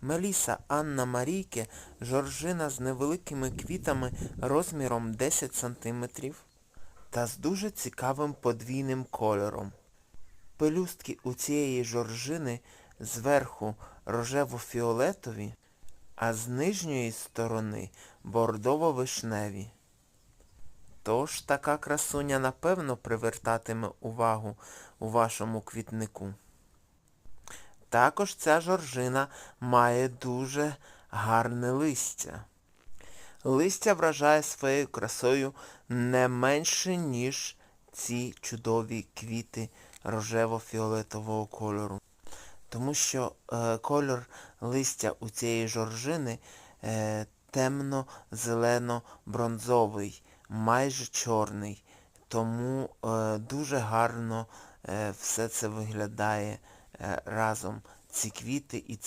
Меліса Анна Марійки жоржина з невеликими квітами розміром 10 см та з дуже цікавим подвійним кольором. Пелюстки у цієї жоржини зверху рожево-фіолетові, а з нижньої сторони бордово-вишневі. Тож така красуня напевно привертатиме увагу у вашому квітнику. Також ця жоржина має дуже гарне листя. Листя вражає своєю красою не менше, ніж ці чудові квіти рожево-фіолетового кольору. Тому що е, кольор листя у цієї жоржини е, темно-зелено-бронзовий, майже чорний. Тому е, дуже гарно е, все це виглядає разом. Ці квіти і це